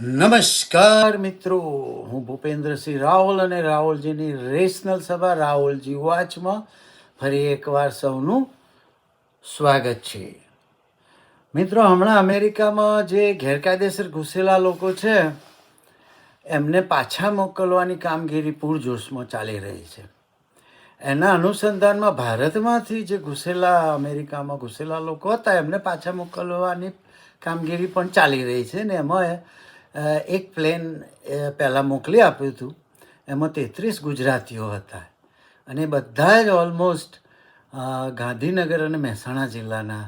નમસ્કાર મિત્રો. હું ભૂપેન્દ્રસિંહ રાહુલ અને રાહુલજીની રેશનલ સભા રાહુલજી વાચમાં ફરી એકવાર સૌનું સ્વાગત છે. મિત્રો, હમણાં અમેરિકામાં જે ગેરકાયદેસર ઘૂસેલા લોકો છે, એમને પાછા મોકલવાની કામગીરી પૂરજોશમાં ચાલી રહી છે. એના અનુસંધાનમાં ભારતમાંથી જે ઘૂસેલા, અમેરિકામાં ઘૂસેલા લોકો હતા, એમને પાછા મોકલવાની કામગીરી પણ ચાલી રહી છે ને એમાં એક પ્લેન પહેલાં મોકલી આપ્યું હતું. એમાં તેત્રીસ ગુજરાતીઓ હતા. અને બધા જ ઓલમોસ્ટ ગાંધીનગર અને મહેસાણા જિલ્લાના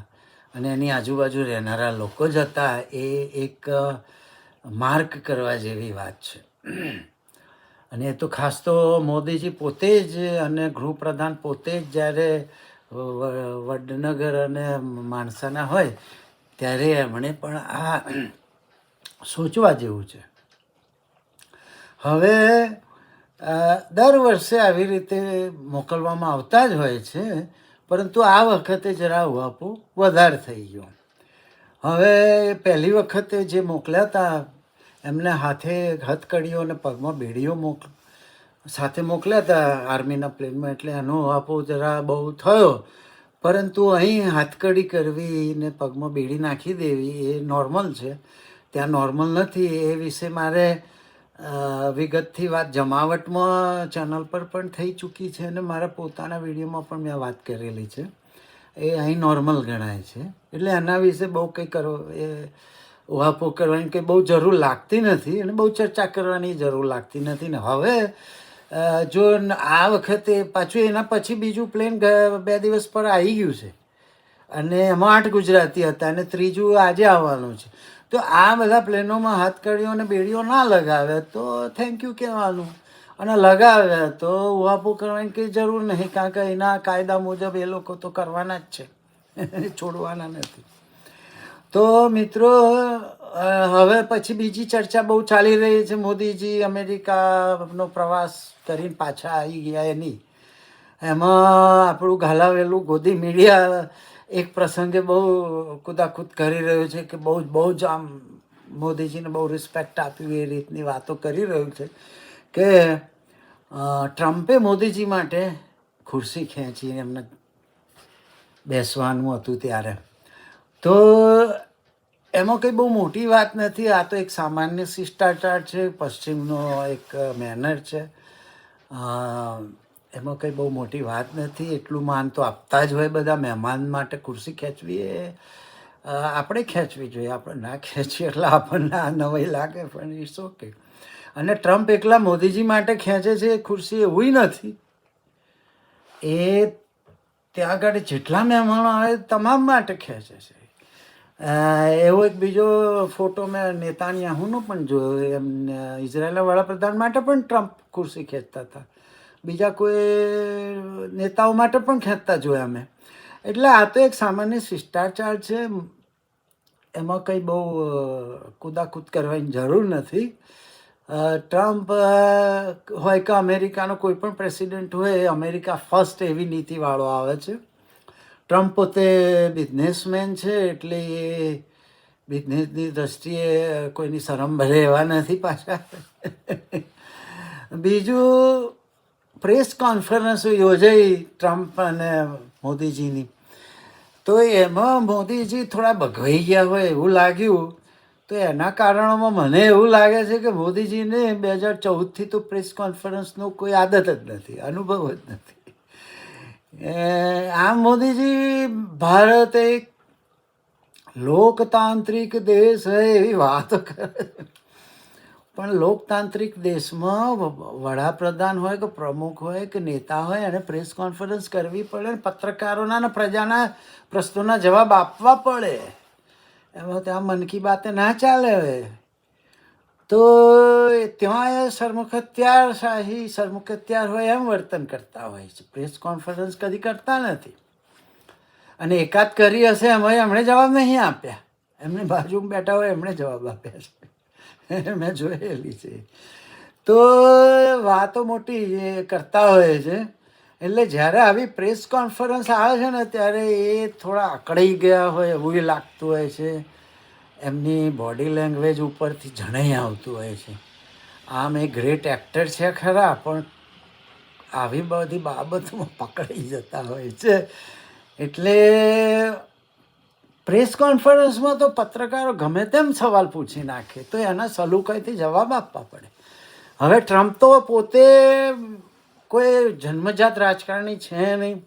અને એની આજુબાજુ રહેનારા લોકો જ હતા. એ એક માર્ક કરવા જેવી વાત છે. અને એ તો ખાસ તો મોદીજી પોતે જ અને ગૃહપ્રધાન પોતે જ જ્યારે વડનગર અને માણસાના હોય, ત્યારે એમણે પણ આ સોચવા જેવું છે. હવે દર વર્ષે આવી રીતે મોકલવામાં આવતા જ હોય છે, પરંતુ આ વખતે જરા ઉહાપો વધારે થઈ ગયો. હવે પહેલી વખતે જે મોકલ્યા હતા એમને હાથે હથકડીઓ અને પગમાં બેડીઓ મોક, સાથે મોકલ્યા હતા આર્મીના પ્લેનમાં, એટલે એનો વાપો જરા બહુ થયો. પરંતુ અહીં હાથકડી કરવી ને પગમાં બેડી નાખી દેવી એ નોર્મલ છે. ત્યાં નોર્મલ નથી, એ વિશે મારે વિગતથી વાત, જમાવટમાં ચેનલ પર પણ થઈ ચૂકી છે અને મારા પોતાના વિડીયોમાં પણ મેં વાત કરેલી છે. એ અહીં નોર્મલ ગણાય છે. એટલે એના વિશે બહુ કંઈ કરો, એ ઉહાપો કરવાની કંઈ બહુ જરૂર લાગતી નથી અને બહુ ચર્ચા કરવાની જરૂર લાગતી નથી ને હવે જો આ વખતે પાછું એના પછી બીજું પ્લેન બે દિવસ પર આવી ગયું છે. અને એમાં આઠ ગુજરાતી હતા અને ત્રીજું આજે આવવાનું છે. તો આ બધા પ્લેનોમાં હાથકડીઓ અને બેડીઓ ના લગાવે તો થેન્ક યુ કહેવાનું. અને લગાવે તો ઉહાપો કરવાની કંઈ જરૂર નહીં, કારણ કે એના કાયદા મુજબ એ લોકો તો કરવાના જ છે. છોડવાના નથી. તો મિત્રો હવે પછી બીજી ચર્ચા બહુ ચાલી રહી છે મોદીજી અમેરિકાનો પ્રવાસ કરીને પાછા આવી ગયા એની. એમાં આપણું ઘાલાવેલું ગોદી મીડિયા એક પ્રસંગે બહુ કુદાકુદ કરી રહ્યું છે કે બહુ બહુ જ આમ મોદીજીને બહુ રિસ્પેક્ટ આપ્યું એ રીતની વાતો કરી રહ્યું છે કે ટ્રમ્પે મોદીજી માટે ખુરશી ખેંચી એમને બેસવાનું હતું ત્યારે. તો એમાં કંઈ બહુ મોટી વાત નથી, આ તો એક સામાન્ય શિષ્ટાચાર છે, પશ્ચિમનો એક મેનર છે. એમાં કંઈ બહુ મોટી વાત નથી, એટલું માન તો આપતા જ હોય બધા મહેમાન માટે ખુરશી ખેંચવી એ આપણે ખેંચવી જોઈએ, આપણે ના ખેંચીએ એટલે આપણને આ નવાઈ લાગે, પણ ઇટ્સ ઓકે. અને ટ્રમ્પ એકલા મોદીજી માટે ખેંચે છે એ ખુરશી એવું નથી. એ ત્યાં આગળ જેટલા મહેમાનો આવે તમામ માટે ખેંચે છે. એવો એક બીજો ફોટો મેં નેતાન્યાહુનો પણ જોયો, એમ ઇઝરાયેલના વડાપ્રધાન માટે પણ ટ્રમ્પ ખુરશી ખેંચતા હતા. બીજા કોઈ નેતાઓ માટે પણ ખેંચતા જોયા અમે. એટલે આ તો એક સામાન્ય શિષ્ટાચાર છે. એમાં કંઈ બહુ કૂદાકૂદ કરવાની જરૂર નથી. ટ્રમ્પ હોય કે અમેરિકાનો કોઈ પણ પ્રેસિડેન્ટ હોય, એ અમેરિકા ફર્સ્ટ એવી નીતિવાળો આવે છે. ટ્રમ્પ પોતે બિઝનેસમેન છે, એટલે એ બિઝનેસની દ્રષ્ટિએ કોઈની શરમ ભરે એવા નથી પાછા. બીજું પ્રેસ કોન્ફરન્સ યોજાઈ ટ્રમ્પ અને મોદીજીની. તો એમાં મોદીજી થોડા ભગવાઈ ગયા હોય એવું લાગ્યું. તો એના કારણોમાં મને એવું લાગે છે કે મોદીજીને બે હજાર ચૌદથી તો પ્રેસ કોન્ફરન્સનો કોઈ આદત જ નથી, અનુભવ જ નથી. આમ મોદીજી ભારત એક લોકતાંત્રિક દેશ હોય એવી વાતો કરે પણ લોકતાંત્રિક દેશમાં વડાપ્રધાન હોય કે પ્રમુખ હોય કે નેતા હોય એને પ્રેસ કોન્ફરન્સ કરવી પડે ને પત્રકારોના અને પ્રજાના પ્રશ્નોના જવાબ આપવા પડે. એમાં ત્યાં મન કી બાતે ના ચાલે હવે. તો ત્યાં એ સરમુખત્યાર શાહી સરમુખત્યાર હોય એમ વર્તન કરતા હોય છે. પ્રેસ કોન્ફરન્સ કદી કરતા નથી. અને એકાદ કરી હશે એમાં એમણે જવાબ નહીં આપ્યા. એમની બાજુમાં બેઠા હોય એમણે જવાબ આપ્યા છે. મેં જોયેલી છે. તો વાતો મોટી કરતા હોય છે. એટલે જ્યારે આવી પ્રેસ કોન્ફરન્સ આવે છે ને, ત્યારે એ થોડા અકળાઈ ગયા હોય એવું લાગતું હોય છે. એમની બોડી લેંગ્વેજ ઉપરથી જણાઈ આવતું હોય છે. આમ એ ગ્રેટ એક્ટર છે ખરા, પણ આવી બધી બાબતોમાં પકડાઈ જતા હોય છે. એટલે પ્રેસ કોન્ફરન્સમાં તો પત્રકારો ગમે તેમ સવાલ પૂછી નાખે, તો એના સલુકાઈથી જવાબ આપવા પડે. હવે ટ્રમ્પ તો પોતે કોઈ જન્મજાત રાજકારણી છે નહીં.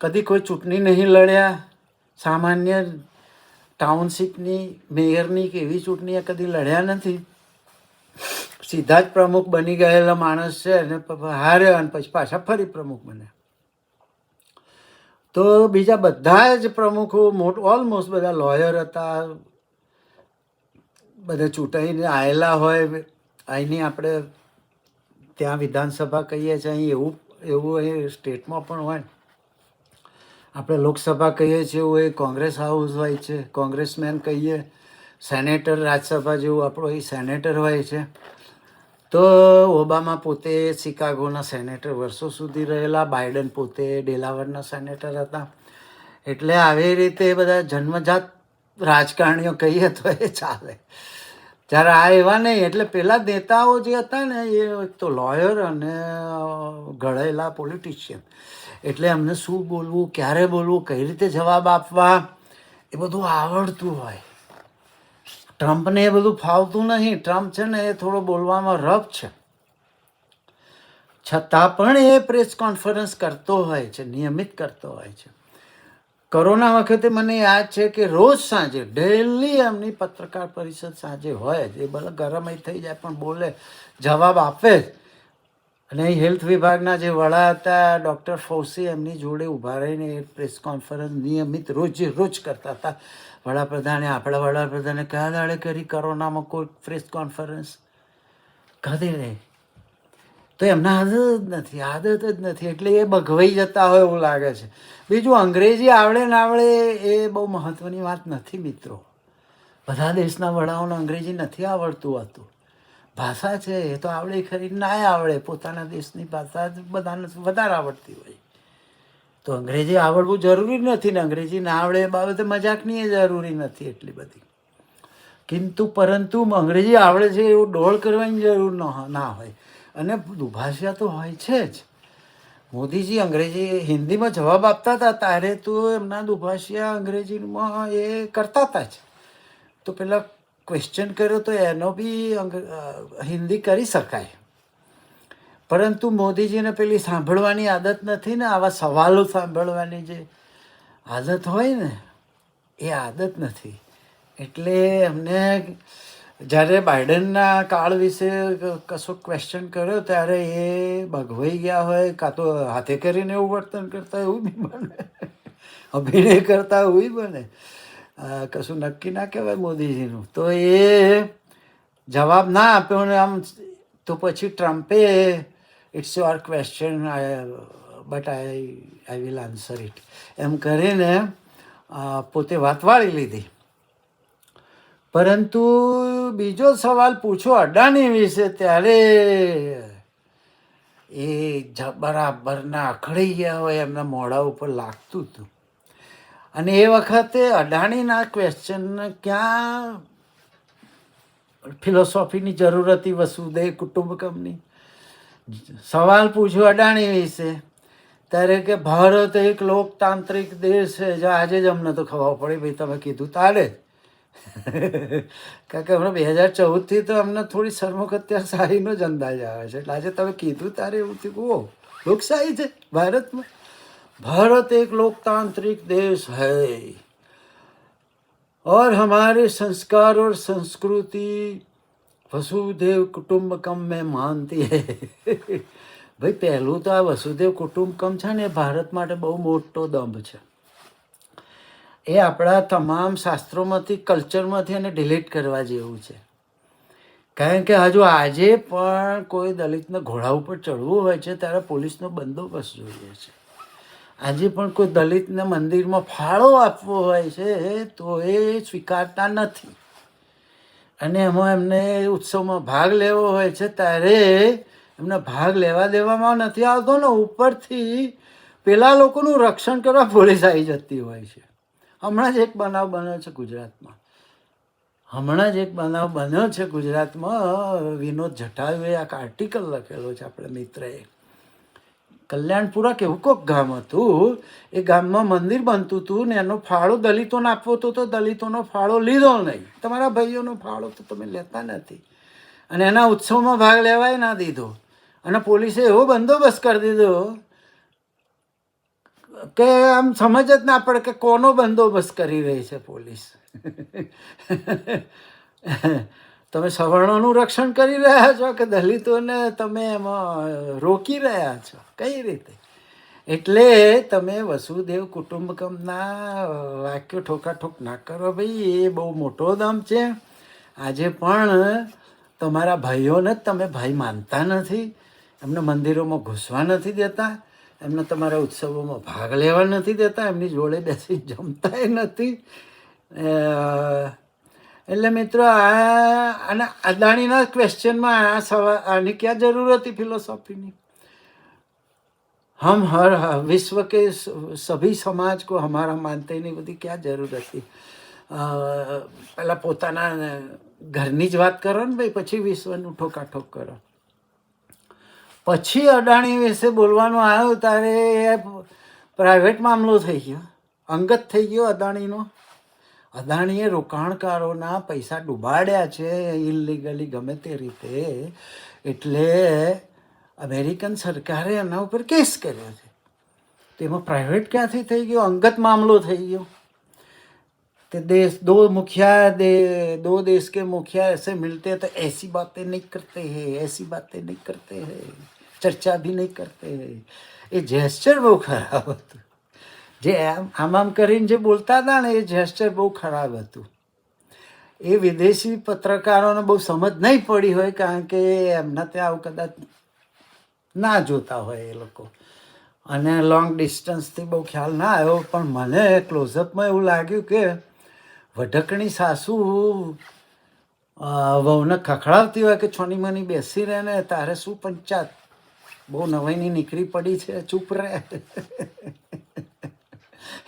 કદી કોઈ ચૂંટણી નહીં લડ્યા. સામાન્ય ટાઉનશીપની, મેયરની કે એવી ચૂંટણી કદી લડ્યા નથી. સીધા જ પ્રમુખ બની ગયેલા માણસ છે અને હારે અને પછી પાછા ફરી પ્રમુખ બન્યા. તો બીજા બધા જ પ્રમુખો મોટ ઓલમોસ્ટ બધા લોયર હતા. બધા ચૂંટાઈને આવેલા હોય. અહીંની આપણે ત્યાં વિધાનસભા કહીએ છીએ, અહીં એવું એવું અહીં સ્ટેટમાં પણ હોય. આપણે લોકસભા કહીએ છીએ, એવું એ કોંગ્રેસ હાઉસ હોય છે, કોંગ્રેસમેન કહીએ. સેનેટર રાજ્યસભા જેવું આપણો એ સેનેટર હોય છે. તો ઓબામા પોતે શિકાગોના સેનેટર વર્ષો સુધી રહેલા બાઇડન પોતે ડેલાવરના સેનેટર હતા. એટલે આવી રીતે બધા જન્મજાત રાજકારણીઓ કહીએ તો એ ચાલે. જ્યારે આ એવા નહીં, એટલે પેલા નેતાઓ જે હતા ને, એ તો લોયર અને ઘડેલા પોલિટિશિયન એટલે એમને શું બોલવું, ક્યારે બોલવું, કઈ રીતે જવાબ આપવા, એ બધું આવડતું હોય. ટ્રમ્પને એ બધું ફાવતું નહીં. ટ્રમ્પ છે ને એ થોડો બોલવામાં રફ છે. છતાં પણ એ પ્રેસ કોન્ફરન્સ કરતો હોય છે, નિયમિત કરતો હોય છે. કોરોના વખતે મને યાદ છે કે રોજ સાંજે ડેલી એમની પત્રકાર પરિષદ સાંજે હોય જ. એ ભલે ગરમ થઈ જાય પણ બોલે, જવાબ આપે જ. અને હેલ્થ વિભાગના જે વડા હતા, ડૉક્ટર ફૌસી એમની જોડે ઊભા રહીને એ પ્રેસ કોન્ફરન્સ નિયમિત રોજે રોજ કરતા હતા. વડાપ્રધાને, આપણા વડાપ્રધાને કયા દાડે કરી કોરોનામાં કોઈ પ્રેસ કોન્ફરન્સ? કદી નહીં તો એમને આદત જ નથી, આદત જ નથી, એટલે એ બગવાઈ જતા હોય એવું લાગે છે. બીજું, અંગ્રેજી આવડે ના આવડે એ બહુ મહત્ત્વની વાત નથી મિત્રો. બધા દેશના વડાઓને અંગ્રેજી નથી આવડતું હતું. ભાષા છે, એ તો આવડે ખરી, ના આવડે. પોતાના દેશની ભાષા જ બધાને વધારે આવડતી હોય. તો અંગ્રેજી આવડવું જરૂરી નથી ને અંગ્રેજી ના આવડે એ બાબતે મજાકની એ જરૂરી નથી એટલી બધી. કિંતુ પરંતુ અંગ્રેજી આવડે છે એવું ડોળ કરવાની જરૂર ન- ના હોય. અને દુભાષા તો હોય છે જ. મોદીજી અંગ્રેજી હિન્દીમાં જવાબ આપતા હતા ત્યારે તો એમના દુભાષિયા અંગ્રેજીમાં એ કરતા હતા જ. તો પેલા ક્વેશ્ચન કર્યો તો એનો બી હિન્દી કરી શકાય. પરંતુ મોદીજીને પેલી સાંભળવાની આદત નથી ને? આવા સવાલો સાંભળવાની જે આદત હોય ને, એ આદત નથી. એટલે એમને જ્યારે બાઇડનના કાળ વિશે કશું ક્વેશ્ચન કર્યો, ત્યારે એ બગવાઈ ગયા હોય, કાં તો હાથે કરીને એવું વર્તન કરતા એવું બી બને. અભિનય કરતા એવું બને. કશું નક્કી ના કહેવાય મોદીજીનું. તો એ જવાબ ના આપ્યો ને આમ તો પછી ટ્રમ્પે it's your question but I I will answer it એમ કરીને પોતે વાત વાળી લીધી. પરંતુ બીજો સવાલ પૂછો અડાણી વિશે, ત્યારે એ બરાબરના અખડી ગયા હોય, એમના મોઢા ઉપર લાગતું હતું. અને એ વખતે અડાણીના ક્વેશ્ચન ક્યાં ફિલોસોફીની જરૂર હતી, વસુદેવ કુટુંબકમની? સવાલ પૂછ્યો અડાણી વિશે ત્યારે કે ભારત એક લોકતાંત્રિક દેશ છે જો આજે જ અમને તો ખબર પડી ભાઈ તમે કીધું તારે જ કારણ કે હમણાં બે હજાર ચૌદથી તો અમને થોડી સરમુખ અત્યારશાહીનો જ અંદાજ આવે છે એટલે આજે તમે કીધું તારે એવું થયું ઓ લોકશાહી છે ભારતમાં भारत एक लोकतांत्रिक देश है और हमारे संस्कार और संस्कृति વસુદેવ કુટુંબકમ મેં માનતી ભાઈ, પહેલું તો આ વસુદેવ કુટુંબકમ છે ને, એ ભારત માટે બહુ મોટો દંભ છે. એ આપણા તમામ શાસ્ત્રોમાંથી, કલ્ચરમાંથી એને ડિલીટ કરવા જેવું છે. કારણ કે હજુ આજે પણ કોઈ દલિતને ઘોડા ઉપર ચડવું હોય છે, ત્યારે પોલીસનો બંદોબસ્ત જોઈએ છે. આજે પણ કોઈ દલિતને મંદિરમાં ફાળો આપવો હોય છે, તો એ સ્વીકારતા નથી. અને એમાં એમને ઉત્સવમાં ભાગ લેવો હોય છે, ત્યારે એમને ભાગ લેવા દેવામાં નથી આવતો ને ઉપરથી પેલા લોકોનું રક્ષણ કરવા પોલીસ આવી જતી હોય છે. હમણાં જ એક બનાવ બન્યો છે ગુજરાતમાં. હમણાં જ એક બનાવ બન્યો છે ગુજરાતમાં. વિનોદ જટાયુએ એક આર્ટિકલ લખેલો છે, આપણે મિત્રએ. કલ્યાણપુરા કે કોક ગામ હતું, એ ગામમાં મંદિર બનતું હતું ને એનો ફાળો દલિતોને આપવો હતો તો દલિતોનો ફાળો લીધો નહીં. તમારા ભાઈઓનો ફાળો તો તમે લેતા નથી. અને એના ઉત્સવમાં ભાગ લેવાય ના દીધો. અને પોલીસે એવો બંદોબસ્ત કરી દીધો કે આમ સમજ જ ના પડે કે કોનો બંદોબસ્ત કરી રહી છે પોલીસ. તમે સવર્ણોનું રક્ષણ કરી રહ્યા છો કે દલિતોને તમે એમાં રોકી રહ્યા છો? કઈ રીતે? એટલે તમે વસુદેવ કુટુંબકમના વાક્યો ઠોકાઠોક ના કરો ભાઈ, એ બહુ મોટો દમ છે. આજે પણ તમારા ભાઈઓને જ તમે ભાઈ માનતા નથી. એમને મંદિરોમાં ઘૂસવા નથી દેતા. એમને તમારા ઉત્સવોમાં ભાગ લેવા નથી દેતા. એમની જોડે બેસી જમતાય નથી. એટલે મિત્રો, આ અને અદાણીના ક્વેશ્ચનમાં આ સવાલ આની ક્યાં જરૂર હતી ફિલોસોફીની હમ હર વિશ્વ કે સભી સમાજ કો હમારા માનતે નહીં બધી ક્યાં જરૂર હતી? પહેલાં પોતાના ઘરની જ વાત કરો ને ભાઈ, પછી વિશ્વનું ઠોકાઠોક કરો. પછી અદાણી વિશે બોલવાનું આવ્યું ત્યારે પ્રાઇવેટ મામલો થઈ ગયો. અંગત થઈ ગયો અદાણીનો. અદાણીએ રોકાણકારોના પૈસા ડૂબાડ્યા છે ઇલીગલી ગમે તે રીતે. એટલે અમેરિકન સરકારે એના ઉપર કેસ કર્યો છે. તેમાં પ્રાઇવેટ ક્યાંથી થઈ ગયો? અંગત મામલો થઈ ગયો. તે દેશ, દો મુખિયા દે, દો દેશ કે મુખિયા એસે મિલતે તો એસી બાતે નહીં કરતે હે, એસી બાતે નહીં કરતે હૈ, ચર્ચા ભી નહીં કરતે હૈ. એ જેસ્ચર બહુ ખરાબ હતું. જે આમ આમ કરીને જે બોલતા હતા ને, એ જેસ્ચર બહુ ખરાબ હતું. એ વિદેશી પત્રકારોને બહુ સમજ નહીં પડી હોય, કારણ કે એમના ત્યાં આવું કદાચ ના જોતા હોય એ લોકો. અને લોંગ ડિસ્ટન્સથી બહુ ખ્યાલ ના આવ્યો, પણ મને ક્લોઝઅપમાં એવું લાગ્યું કે વઢકણી સાસુ વહુને ખખડાવતી હોય કે છોની મની બેસી રહે ને, તારે શું પંચાત? બહુ નવાઈની નીકળી પડી છે, ચૂપ રહે.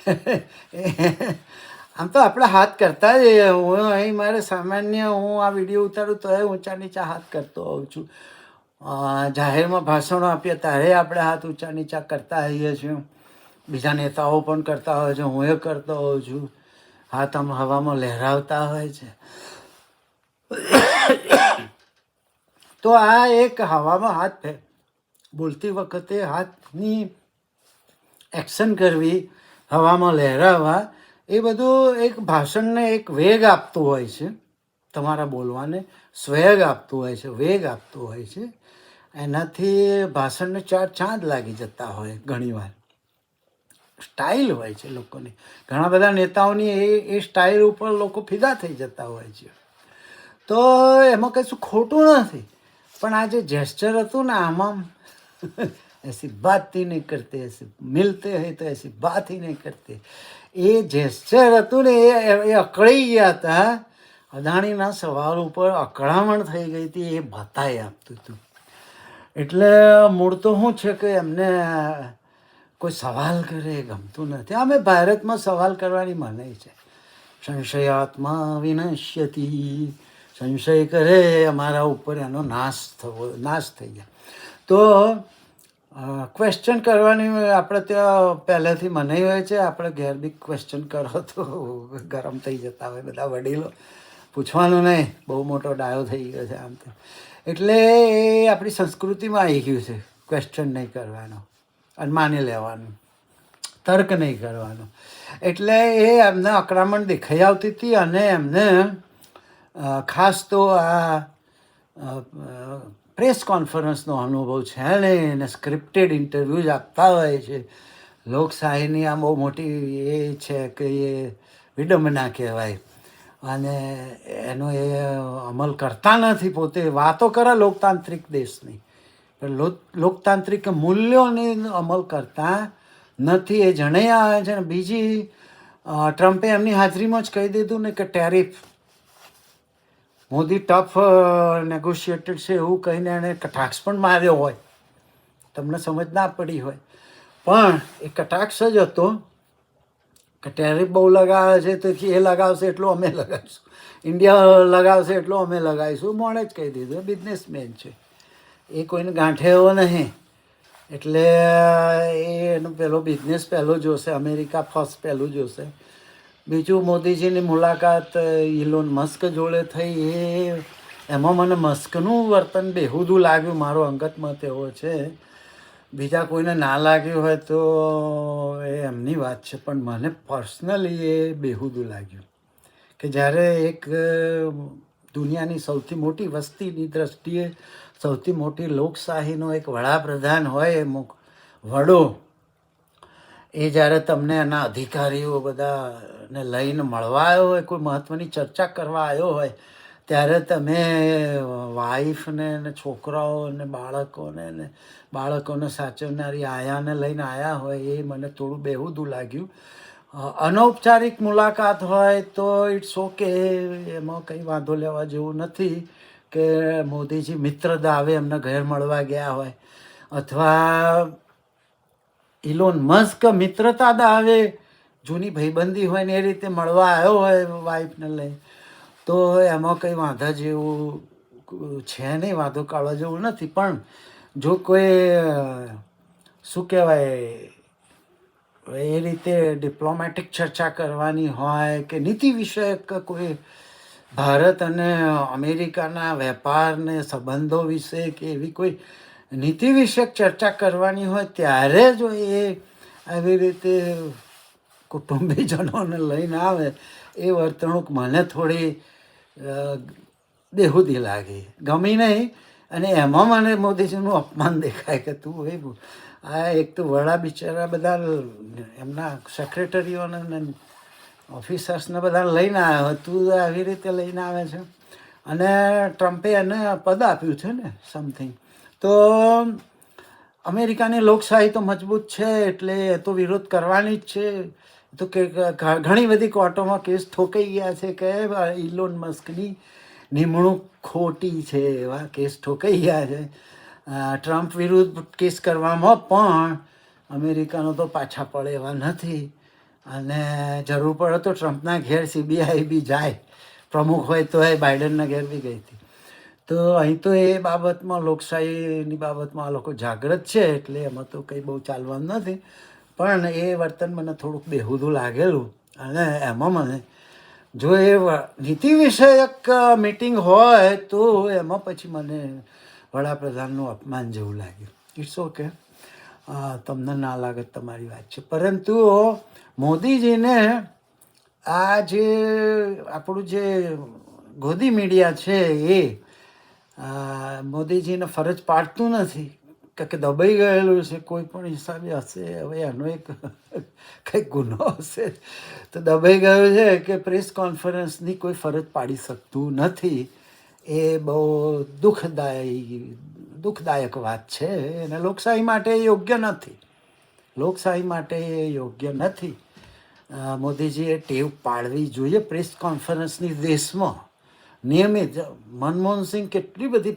આમ તો આપણે હાથ કરતા જ હું અહીં મારે સામાન્ય હું આ વીડિયો ઉતારું તો એ ઊંચા નીચા હાથ કરતો હોઉં છું. જાહેરમાં ભાષણો આપીએ ત્યારે આપણે હાથ ઊંચા નીચા કરતા હોઈએ છીએ. બીજા નેતાઓ પણ કરતા હોય છે. હું એ કરતો હોઉં છું. હાથ આમ હવામાં લહેરાવતા હોય છે. તો આ એક હવામાં હાથ બોલતી વખતે હાથની એક્શન કરવી હવામાં લહેરાવવા એ બધું એક ભાષણને એક વેગ આપતું હોય છે. તમારા બોલવાને સ્વેગ આપતું હોય છે, વેગ આપતું હોય છે. એનાથી ભાષણને ચાર ચાંદ લાગી જતા હોય ઘણીવાર. સ્ટાઇલ હોય છે લોકોની. ઘણા બધા નેતાઓની એ એ સ્ટાઇલ ઉપર લોકો ફિદા થઈ જતા હોય છે. તો એમાં કશું ખોટું નથી. પણ આ જે જેસ્ચર હતું ને આમાં ऐसी बात ही नहीं करते ऐसे मिलते हैं तो ऐसी बात ही नहीं करते એ જેસ્ચર હતું ને એ એ અકળાઈ ગયા હતા અદાણીના સવાલ ઉપર અકળામણ થઈ ગઈ હતી એ બતાવી આપતું હતું એટલે મૂળ તો શું છે કે એમને કોઈ સવાલ કરે એ ગમતું નથી અમે ભારતમાં સવાલ કરવાની મનાઈ છે સંશયાત્મા વિનશ્યતિ સંશય કરે અમારા ઉપર એનો નાશ થવો નાશ થઈ જાય તો ક્વેશ્ચન કરવાની આપણે ત્યાં પહેલેથી મનાઈ હોય છે, આપણે ઘેર બી ક્વેશ્ચન કરો તો ગરમ થઈ જતા હોય બધા વડીલો. પૂછવાનું નહીં, બહુ મોટો ડાયો થઈ ગયો છે આમ તો. એટલે એ આપણી સંસ્કૃતિમાં આવી ગયું છે ક્વેશ્ચન નહીં કરવાનો અને માની લેવાનું, તર્ક નહીં કરવાનો. એટલે એ એમને અકળામણ દેખાઈ આવતી હતી અને એમને ખાસ તો આ પ્રેસ કોન્ફરન્સનો અનુભવ છે ને, એને સ્ક્રિપ્ટેડ ઇન્ટરવ્યૂઝ આપતા હોય છે. લોકશાહીની આ બહુ મોટી એ છે કે એ વિડંબના કહેવાય. અને એનો એ અમલ કરતા નથી પોતે, વાતો કરે લોકતાંત્રિક દેશની. પણ લોકતાંત્રિક મૂલ્યોને અમલ કરતા નથી. એ જણાઈ આવે છે ને, બીજી ટ્રમ્પે એમની હાજરીમાં જ કહી દીધું ને કે ટેરિફ મોદી ટફ નેગોશિએટેડ છે એવું કહીને એણે કટાક્ષ પણ માર્યો હોય. તમને સમજ ના પડી હોય. પણ એ કટાક્ષ જ હતો કે ટેરિફ બહુ લગાવે છે, તેથી એ લગાવશે એટલું અમે લગાવીશું. ઇન્ડિયા લગાવશે એટલું અમે લગાવીશું. મોણે જ કહી દીધું બિઝનેસમેન છે. એ કોઈને ગાંઠે એવો નહીં. એટલે એ એનો પહેલો બિઝનેસ પહેલો જોશે, અમેરિકા ફર્સ્ટ પહેલું જોશે. બીજું મોદીજીની મુલાકાત ઇલોન મસ્ક જોડે થઈ. એ, એમાં મને મસ્કનું વર્તન બેહુદું લાગ્યું, મારો અંગત મત એવો છે. બીજા કોઈને ના લાગ્યું હોય તો એ એમની વાત છે, પણ મને પર્સનલી એ બેહુદું લાગ્યું કે જ્યારે એક દુનિયાની સૌથી મોટી વસ્તીની દ્રષ્ટિએ સૌથી મોટી લોકશાહીનો એક વડાપ્રધાન હોય એમ વડો એ જ્યારે તમને એના અધિકારીઓ બધાને લઈને મળવા આવ્યો હોય, કોઈ મહત્ત્વની ચર્ચા કરવા આવ્યો હોય, ત્યારે તમે વાઈફને ને છોકરાઓ ને બાળકોને ને બાળકોને સાચવનારી આયાને લઈને આવ્યા હોય, એ મને થોડું બેહુદું લાગ્યું. અનૌપચારિક મુલાકાત હોય તો ઇટ્સ ઓકે, એમાં કંઈ વાંધો લેવા જેવું નથી કે મોદીજી મિત્ર દાવે એમને ઘેર મળવા ગયા હોય. અથવા ઇલોન મસ્ક મિત્રતા દાવે જૂની ભાઈબંધી હોય ને એ રીતે મળવા આવ્યો હોય વાઈફને લઈ, તો એમાં કંઈ વાંધા જેવું છે નહીં, વાંધો કાઢવા જેવું નથી. પણ જો કોઈ, શું કહેવાય, એ રીતે ડિપ્લોમેટિક ચર્ચા કરવાની હોય કે નીતિ વિષયક કોઈ ભારત અને અમેરિકાના વેપારને સંબંધો વિશે કે એવી કોઈ નીતિ વિષયક ચર્ચા કરવાની હોય ત્યારે જો એ આવી રીતે કુટુંબીજનોને લઈને આવે એ વર્તણૂક મને થોડી બેહુદી લાગી. ગમી નહીં. અને એમાં મને મોદીજીનું અપમાન દેખાય કે તું ભાઈ આ એક તો વડા બિચારા બધા એમના સેક્રેટરીઓને ઓફિસર્સને બધા લઈને આવ્યો તું આવી રીતે લઈને આવે છે. અને ટ્રમ્પે એને પદ આપ્યું છે ને સમથિંગ તો અમેરિકાની લોકશાહી તો મજબૂત છે, એટલે એ તો વિરોધ કરવાની જ છે. તો કે ઘણી બધી કોર્ટોમાં કેસ ઠોકાઈ ગયા છે કે ઇલોન મસ્કની નિમણૂક ખોટી છે, એવા કેસ ઠોકાઈ ગયા છે. ટ્રમ્પ વિરુદ્ધ કેસ કરવામાં પણ અમેરિકાનો તો પાછા પડે એવા નથી. અને જરૂર પડે તો ટ્રમ્પના ઘેર સીબીઆઈ બી જાય. પ્રમુખ હોય તો એ બાઇડનના ઘેર બી ગઈ હતી. તો અહીં તો એ બાબતમાં લોકશાહીની બાબતમાં આ લોકો જાગૃત છે, એટલે એમાં તો કંઈ બહુ ચાલવાનું નથી. પણ એ વર્તન મને થોડુંક બેહુદું લાગેલું અને એમાં મને જો એ નીતિ વિષયક મિટિંગ હોય તો એમાં પછી મને વડાપ્રધાનનું અપમાન જેવું લાગ્યું. ઇટ્સ ઓકે તમને ના લાગે તમારી વાત છે. પરંતુ મોદીજીને આ જે આપણું જે ગોદી મીડિયા છે એ મોદીજીને ફરજ પાડતું નથી કે દબાઈ ગયેલું છે, કોઈ પણ હિસાબે હશે, હવે એનો એક કંઈક ગુનો હશે. તો દબાઈ ગયો છે કે પ્રેસ કોન્ફરન્સની કોઈ ફરજ પાડી શકતું નથી, એ બહુ દુઃખદાયી, દુઃખદાયક વાત છે અને લોકશાહી માટે યોગ્ય નથી. લોકશાહી માટે એ યોગ્ય નથી. મોદીજીએ ટેવ પાડવી જોઈએ પ્રેસ કોન્ફરન્સની દેશમાં. નિયમિત. મનમોહન સિંહ કેટલી બધી,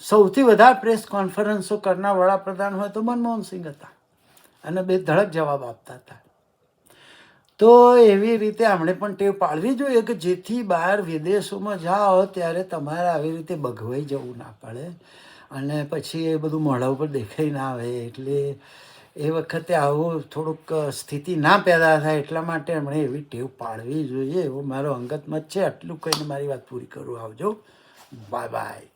સૌથી વધારે પ્રેસ કોન્ફરન્સો કરનાર વડાપ્રધાન હોય તો મનમોહન સિંહ હતા. અને બે ધડક જવાબ આપતા હતા. તો એવી રીતે આપણે પણ ટેવ પાડવી જોઈએ કે જેથી બહાર વિદેશોમાં જાઓ ત્યારે તમારે આવી રીતે બગવાઈ જવું ના પડે. અને પછી એ બધું મોઢા ઉપર દેખાઈ ના આવે એટલે એ વખતે આવું થોડુંક સ્થિતિ ના પેદા થાય એટલા માટે એમણે એવી ટેવ પાડવી જોઈએ. એવો મારો અંગત મત છે. આટલું કહીને મારી વાત પૂરી કરું. આવજો. Bye bye.